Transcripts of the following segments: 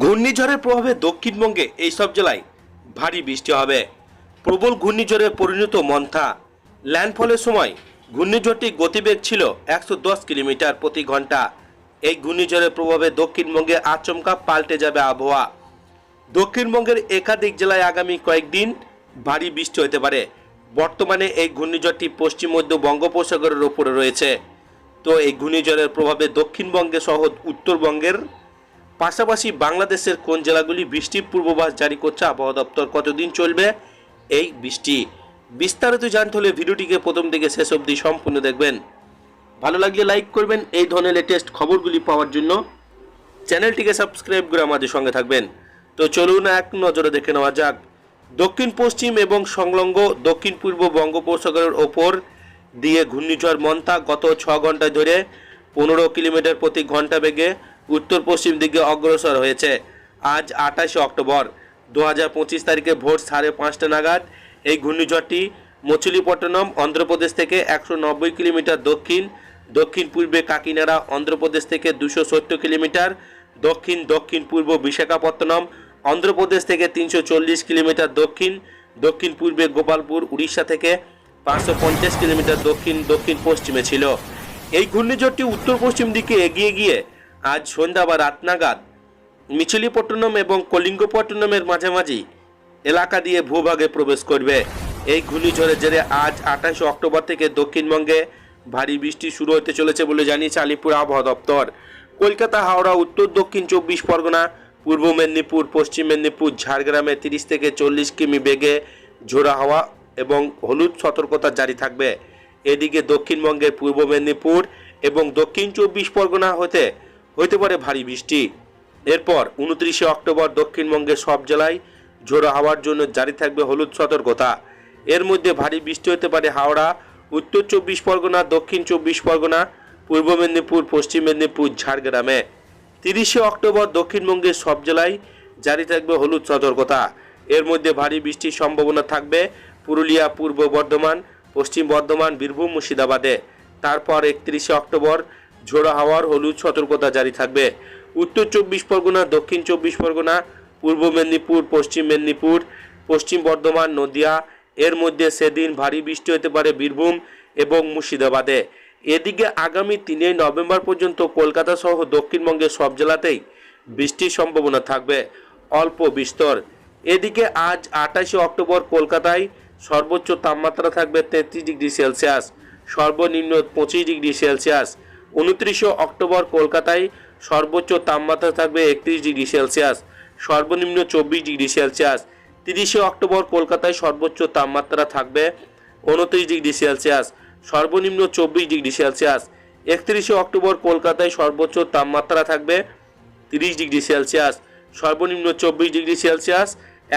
ঘূর্ণিঝড়ের প্রভাবে দক্ষিণবঙ্গে এইসব জেলায় ভারী বৃষ্টি হবে। প্রবল ঘূর্ণিঝড়ে পরিণত মন্থা। ল্যান্ডফলের সময় ঘূর্ণিঝড়টি গতিবেগ ছিল একশো দশ কিলোমিটার প্রতি ঘণ্টা। এই ঘূর্ণিঝড়ের প্রভাবে দক্ষিণবঙ্গে আচমকা পাল্টে যাবে আবহাওয়া। দক্ষিণবঙ্গের একাধিক জেলায় আগামী কয়েকদিন ভারী বৃষ্টি হতে পারে। বর্তমানে এই ঘূর্ণিঝড়টি পশ্চিম মধ্য বঙ্গোপসাগরের ওপরে রয়েছে। তো এই ঘূর্ণিঝড়ের প্রভাবে দক্ষিণবঙ্গে সহ উত্তরবঙ্গের পাশাপাশি বাংলাদেশের কোন জেলাগুলি বৃষ্টির পূর্বাভাস জারি করছে আবহাওয়া দপ্তর কতদিন চলবে? এই বৃষ্টি। বিস্তারিত জানতে হলে ভিডিওটিকে প্রথম থেকে শেষ অবধি সম্পূর্ণ দেখবেন। ভালো লাগলে লাইক করবেন এই ধরনের লেটেস্ট খবরগুলি পাওয়ার জন্য। চ্যানেলটিকে সাবস্ক্রাইব করে আমাদের সঙ্গে থাকবেন। তো চলুন এক নজরে দেখে নেওয়া যাক। দক্ষিণ, পশ্চিম এবং সংলগ্ন দক্ষিণ, পূর্ব বঙ্গোপসাগরের ওপর দিয়ে ঘূর্ণিঝড় মন্তা গত ছ ঘণ্টা ধরে পনেরো কিলোমিটার প্রতি ঘণ্টা বেগে উত্তর পশ্চিম দিকে অগ্রসর হয়েছে। আজ আঠাশে অক্টোবর দু হাজার পঁচিশ তারিখে ভোর সাড়ে পাঁচটা নাগাদ এই ঘূর্ণিঝড়টি মছলিপট্টনম অন্ধ্রপ্রদেশ থেকে একশো নব্বই কিলোমিটার দক্ষিণ দক্ষিণ পূর্বে কাকিনাড়া, অন্ধ্রপ্রদেশ থেকে দুশো সত্তর কিলোমিটার দক্ষিণ দক্ষিণ পূর্ব বিশাখাপত্তনম, অন্ধ্রপ্রদেশ থেকে তিনশো চল্লিশ কিলোমিটার দক্ষিণ দক্ষিণ পূর্বে গোপালপুর, উড়িষ্যা থেকে পাঁচশো পঞ্চাশ কিলোমিটার দক্ষিণ দক্ষিণ পশ্চিমে ছিল। এই ঘূর্ণিঝড়টি উত্তর পশ্চিম দিকে এগিয়ে গিয়ে আজ সন্ধ্যা বা রাত নাগাদ মিছিলিপট্টনম এবং কলিঙ্গপট্টনমের মাঝামাঝি এলাকা দিয়ে ভূভাগে প্রবেশ করবে। এই ঘূর্ণিঝড়ের জেরে আজ আঠাশে অক্টোবর থেকে দক্ষিণবঙ্গে ভারী বৃষ্টি শুরু হতে চলেছে বলে জানিয়েছে আলিপুর আবহাওয়া দপ্তর। কলকাতা, হাওড়া, উত্তর, দক্ষিণ চব্বিশ পরগনা, পূর্ব মেদিনীপুর, পশ্চিম মেদিনীপুর, ঝাড়গ্রামে তিরিশ থেকে চল্লিশ কিমি বেগে ঝোড়া হাওয়া এবং হলুদ সতর্কতা জারি থাকবে। এদিকে দক্ষিণবঙ্গের পূর্ব মেদিনীপুর এবং দক্ষিণ চব্বিশ পরগনা হতে হতে পারে ভারী বৃষ্টি। এরপর উনত্রিশে অক্টোবর দক্ষিণবঙ্গের সব জেলায় ঝোড়ো হাওয়ার জন্য জারি থাকবে হলুদ সতর্কতা। এর মধ্যে ভারী বৃষ্টি হতে পারে হাওড়া, উত্তর চব্বিশ পরগনা, দক্ষিণ চব্বিশ পরগনা, পূর্ব মেদিনীপুর, পশ্চিম মেদিনীপুর, ঝাড়গ্রামে। তিরিশে অক্টোবর দক্ষিণবঙ্গের সব জেলায় জারি থাকবে হলুদ সতর্কতা। এর মধ্যে ভারী বৃষ্টির সম্ভাবনা থাকবে পুরুলিয়া, পূর্ব বর্ধমান, পশ্চিম বর্ধমান, বীরভূম, মুর্শিদাবাদে। তারপর একত্রিশে অক্টোবর ঝোড়ো হাওয়ার হলুদ সতর্কতা জারি থাকবে। উত্তর চব্বিশ পরগনা, দক্ষিণ চব্বিশ পরগনা, পূর্ব মেদিনীপুর, পশ্চিম মেদিনীপুর, পশ্চিম বর্ধমান, নদিয়া, এর মধ্যে সেদিন ভারী বৃষ্টি হতে পারে বীরভূম এবং মুর্শিদাবাদে। এদিকে আগামী তিনই নভেম্বর পর্যন্ত কলকাতা সহ দক্ষিণবঙ্গের সব জেলাতেই বৃষ্টির সম্ভাবনা থাকবে। অল্প বিস্তর। এদিকে আজ আঠাশে অক্টোবর কলকাতায় সর্বোচ্চ তাপমাত্রা থাকবে তেত্রিশ ডিগ্রি সেলসিয়াস। সর্বনিম্ন পঁচিশ ডিগ্রি সেলসিয়াস। উনত্রিশে অক্টোবর কলকাতায় সর্বোচ্চ তাপমাত্রা থাকবে একত্রিশ ডিগ্রি সেলসিয়াস, সর্বনিম্ন চব্বিশ ডিগ্রি সেলসিয়াস। তিরিশে অক্টোবর কলকাতায় সর্বোচ্চ তাপমাত্রা থাকবে উনত্রিশ ডিগ্রি সেলসিয়াস, সর্বনিম্ন চব্বিশ ডিগ্রি সেলসিয়াস। একত্রিশে অক্টোবর কলকাতায় সর্বোচ্চ তাপমাত্রা থাকবে তিরিশ ডিগ্রি সেলসিয়াস, সর্বনিম্ন চব্বিশ ডিগ্রি সেলসিয়াস।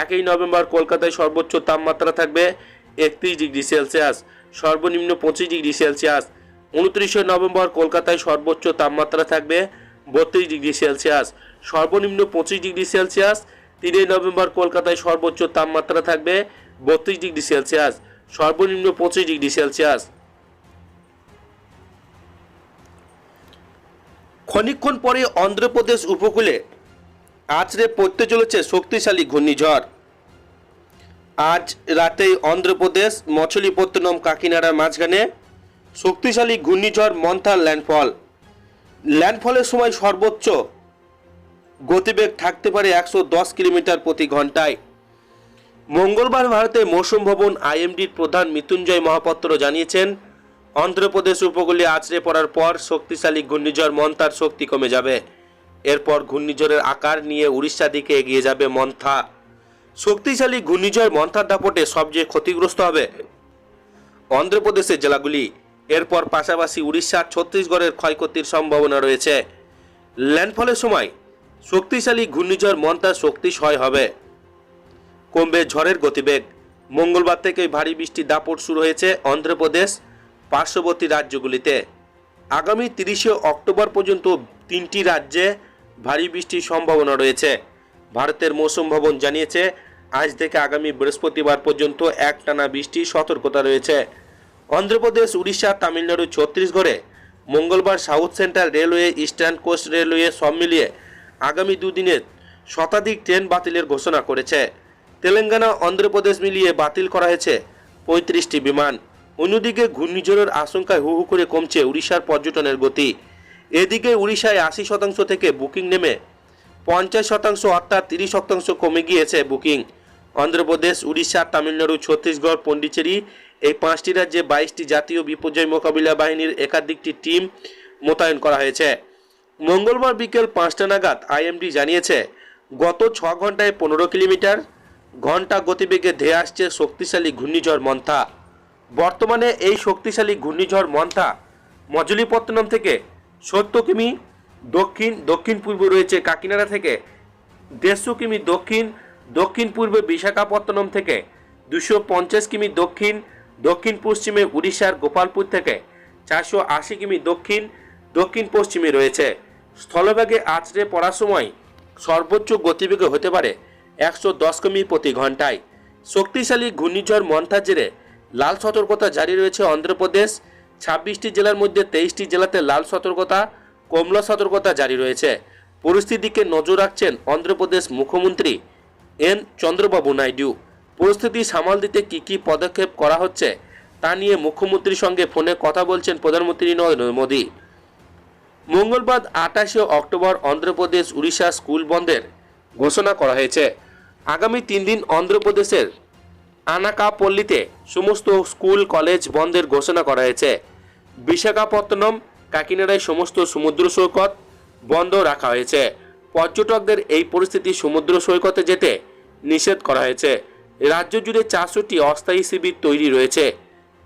একই নভেম্বর কলকাতায় সর্বোচ্চ তাপমাত্রা থাকবে একত্রিশ ডিগ্রি সেলসিয়াস, সর্বনিম্ন পঁচিশ ডিগ্রি সেলসিয়াস। উনত্রিশে নভেম্বর কলকাতায় সর্বোচ্চ তাপমাত্রা থাকবে বত্রিশ ডিগ্রি সেলসিয়াস, সর্বনিম্ন পঁচিশ ডিগ্রি সেলসিয়াস। তিনই নভেম্বর কলকাতায় সর্বোচ্চ তাপমাত্রা থাকবে বত্রিশ ডিগ্রি সেলসিয়াস, সর্বনিম্ন পঁচিশ ডিগ্রি সেলসিয়াস। ক্ষণিক্ষণ পরে অন্ধ্রপ্রদেশ উপকূলে আছড়ে পড়তে চলেছে শক্তিশালী ঘূর্ণিঝড়। আজ রাতেই অন্ধ্রপ্রদেশ, মছলিপত্তনম, কাকিনাড়ার মাঝখানে শক্তিশালী ঘূর্ণিঝড় মন্থার ল্যান্ডফল। ল্যান্ডফলের সময় সর্বোচ্চ গতিবেগ থাকতে পারে একশো দশ কিলোমিটার প্রতি ঘন্টায়। মঙ্গলবার ভারতে মৌসুম ভবন আইএমডির প্রধান মৃত্যুঞ্জয় মহাপাত্র জানিয়েছেন, অন্ধ্রপ্রদেশ উপকূলে আছড়ে পড়ার পর শক্তিশালী ঘূর্ণিঝড় মন্থার শক্তি কমে যাবে। এরপর ঘূর্ণিঝড়ের আকার নিয়ে উড়িষ্যা দিকে এগিয়ে যাবে মন্থা। শক্তিশালী ঘূর্ণিঝড় মন্থার দাপটে সবচেয়ে ক্ষতিগ্রস্ত হবে অন্ধ্রপ্রদেশের জেলাগুলি। এরপর পাশাপাশি উড়িষ্যার ছত্তিশগড়ের ক্ষয়ক্ষতির সম্ভাবনা রয়েছে। ল্যান্ডফলের সময় শক্তিশালী ঘূর্ণিঝড় মন্থার শক্তি ক্ষয় হবে। কমবে ঝড়ের গতিবেগ। মঙ্গলবার থেকেই ভারী বৃষ্টির দাপট শুরু হয়েছে অন্ধ্রপ্রদেশ, পার্শ্ববর্তী রাজ্যগুলিতে। আগামী তিরিশে অক্টোবর পর্যন্ত তিনটি রাজ্যে ভারী বৃষ্টির সম্ভাবনা রয়েছে। ভারতের মৌসুম ভবন জানিয়েছে, আজ থেকে আগামী বৃহস্পতিবার পর্যন্ত একটানা বৃষ্টির সতর্কতা রয়েছে। অন্ধ্রপ্রদেশ, উড়িষ্যা, তামিলনাড়ু, ছত্তিশগড়ে মঙ্গলবার south central railway, eastern coast railway সব মিলিয়ে আগামী দুদিনের শতাধিক ট্রেন বাতিলের ঘোষণা করেছে। তেলেঙ্গানা, অন্ধ্রপ্রদেশ মিলিয়ে বাতিল করা হয়েছে পঁয়ত্রিশটি বিমান। অন্যদিকে ঘূর্ণিঝড়ের আশঙ্কায় হু হু করে কমছে উড়িষ্যার পর্যটনের গতি। এদিকে উড়িষ্যায় আশি শতাংশ থেকে বুকিং নেমে পঞ্চাশ শতাংশ অর্থাৎ তিরিশ শতাংশ কমে গিয়েছে বুকিং। অন্ধ্রপ্রদেশ, উড়িষ্যা, তামিলনাড়ু, ছত্তিশগড়, পন্ডিচেরি এই পাঁচটি রাজ্যে বাইশটি জাতীয় বিপর্যয় মোকাবিলা বাহিনীর একাধিকটি টিম মোতায়েন করা হয়েছে। মঙ্গলবার বিকেল পাঁচটা নাগাদ আইএমডি জানিয়েছে, গত ছ ঘন্টায় পনেরো কিলোমিটার ঘণ্টা গতিবেগে ধেয়ে আসছে শক্তিশালী ঘূর্ণিঝড় মন্থা। বর্তমানে এই শক্তিশালী ঘূর্ণিঝড় মন্থা মজলিপত্তনম থেকে সত্তর কিমি দক্ষিণ দক্ষিণ পূর্ব রয়েছে কাকিনাড়া থেকে দেড়শো কিমি দক্ষিণ দক্ষিণ পূর্বে বিশাখাপত্তনম থেকে দুশো পঞ্চাশ কিমি দক্ষিণ দক্ষিণ পশ্চিমে উড়িষ্যার গোপালপুর থেকে চারশো আশি কিমি দক্ষিণ দক্ষিণ পশ্চিমে রয়েছে। স্থলভাগে আছড়ে পড়ার সময় সর্বোচ্চ গতিবেগে হতে পারে একশো দশ কিমি প্রতি ঘন্টায়। শক্তিশালী ঘূর্ণিঝড় মন্থার জেরে লাল সতর্কতা জারি রয়েছে অন্ধ্রপ্রদেশ। ছাব্বিশটি জেলার মধ্যে তেইশটি জেলাতে লাল সতর্কতা, কমলা সতর্কতা জারি রয়েছে। পরিস্থিতিকে নজর রাখছেন অন্ধ্রপ্রদেশ মুখ্যমন্ত্রী এন চন্দ্রবাবু নাইডু। পরিস্থিতি সামাল দিতে কী কী পদক্ষেপ করা হচ্ছে তা নিয়ে মুখ্যমন্ত্রীর সঙ্গে ফোনে কথা বলছেন প্রধানমন্ত্রী নরেন্দ্র মোদী। মঙ্গলবার আঠাশে অক্টোবর অন্ধ্রপ্রদেশ উড়িষ্যা স্কুল বন্ধের ঘোষণা করা হয়েছে। আগামী তিন দিন অন্ধ্রপ্রদেশের আনাকাপল্লিতে সমস্ত স্কুল, কলেজ বন্ধের ঘোষণা করা হয়েছে। বিশাখাপত্তনম, কাকিনাড়ায় সমস্ত সমুদ্র সৈকত বন্ধ রাখা হয়েছে। পর্যটকদের এই পরিস্থিতি সমুদ্র সৈকতে যেতে নিষেধ করা হয়েছে। রাজ্য জুড়ে চারশোটি অস্থায়ী শিবির তৈরি রয়েছে।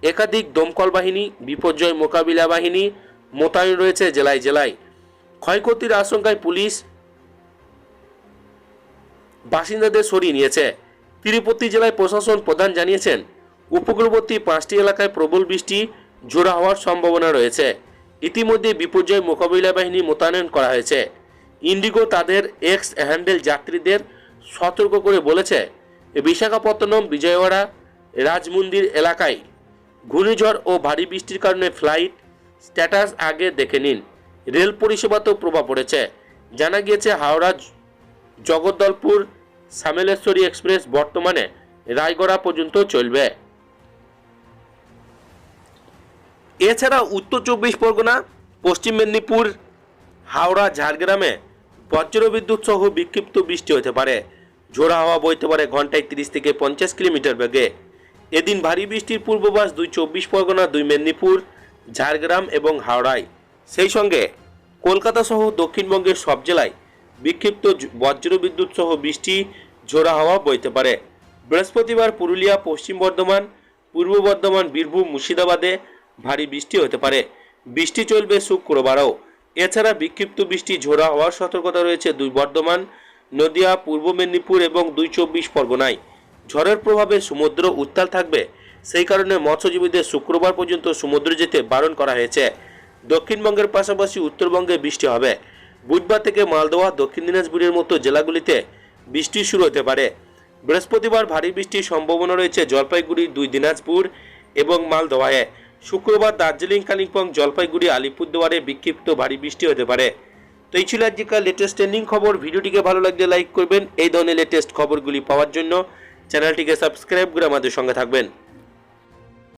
একাধিক দমকল বাহিনী, বিপর্যয় মোকাবিলা বাহিনী, মোতায়েন রয়েছে জেলায় জেলায়। ক্ষয়ক্ষতির আশঙ্কায় পুলিশ বাসিন্দাদের সরিয়ে নিয়েছে। তিরুপতি জেলায় প্রশাসন প্রধান জানিয়েছেন, উপকূলবর্তী পাঁচটি এলাকায় প্রবল বৃষ্টি, জোড়া হওয়ার সম্ভাবনা রয়েছে। ইতিমধ্যে বিপর্যয় মোকাবিলা বাহিনী মোতায়েন করা হয়েছে। ইন্ডিগো তাদের এক্স হ্যান্ডেল যাত্রীদের সতর্ক করে বলেছে, বিশাখাপত্তনম, বিজয়ওয়াড়া, রাজমন্দির এলাকায় ঘূর্ণিঝড় ও ভারী বৃষ্টির কারণে ফ্লাইট স্ট্যাটাস আগে দেখে নিন। রেল পরিষেবাতেও প্রভাব পড়েছে। জানা গিয়েছে, হাওড়া জগদ্দলপুর সামেলেশ্বরী এক্সপ্রেস বর্তমানে রায়গড়া পর্যন্ত চলবে। এছাড়া উত্তর চব্বিশ পরগনা, পশ্চিম মেদিনীপুর, হাওড়া, ঝাড়গ্রামে বজ্রবিদ্যুৎ সহ বিক্ষিপ্ত বৃষ্টি হতে পারে। ঝোড়া হাওয়া বইতে পারে ঘন্টায় তিরিশ থেকে পঞ্চাশ কিলোমিটার বেগে। এদিন ভারী বৃষ্টির পূর্বাভাস দুই চব্বিশ পরগনা, দুই মেদিনীপুর, ঝাড়গ্রাম এবং হাওড়ায়। সেই সঙ্গে কলকাতা সহ দক্ষিণবঙ্গের সব জেলায় বিক্ষিপ্ত বজ্রবিদ্যুৎ সহ বৃষ্টি ঝোড়া হাওয়া বইতে পারে। বৃহস্পতিবার পুরুলিয়া, পশ্চিম বর্ধমান, পূর্ব বর্ধমান, বীরভূম, মুর্শিদাবাদে ভারী বৃষ্টি হতে পারে। বৃষ্টি চলবে শুক্রবারও। এছাড়া বিক্ষিপ্ত বৃষ্টি, ঝোড়া হওয়ার সতর্কতা রয়েছে দুই বর্ধমান, নদিয়া, পূর্ব মেদিনীপুর এবং দুই চব্বিশ পরগনায়। ঝড়ের প্রভাবে সমুদ্র উত্তাল থাকবে, সেই কারণে মৎস্যজীবীদের শুক্রবার পর্যন্ত সমুদ্রে যেতে বারণ করা হয়েছে। দক্ষিণবঙ্গের পাশাপাশি উত্তরবঙ্গে বৃষ্টি হবে। বুধবার থেকে মালদোয়া, দক্ষিণ দিনাজপুরের মতো জেলাগুলিতে বৃষ্টি শুরু হতে পারে। বৃহস্পতিবার ভারী বৃষ্টির সম্ভাবনা রয়েছে জলপাইগুড়ি, দুই দিনাজপুর এবং মালদোয়ায়। শুক্রবার দার্জিলিং, কালিম্পং, জলপাইগুড়ি, আলিপুরদুয়ারে বিক্ষিপ্ত ভারী বৃষ্টি হতে পারে। তো এই ছিল আজকের লেটেস্ট ট্রেন্ডিং খবর। ভিডিওটিকে ভালো লাগলে লাইক করবেন। এই ধরনের লেটেস্ট খবরগুলি পাওয়ার জন্য চ্যানেলটিকে সাবস্ক্রাইব করে আমাদের সঙ্গে থাকবেন।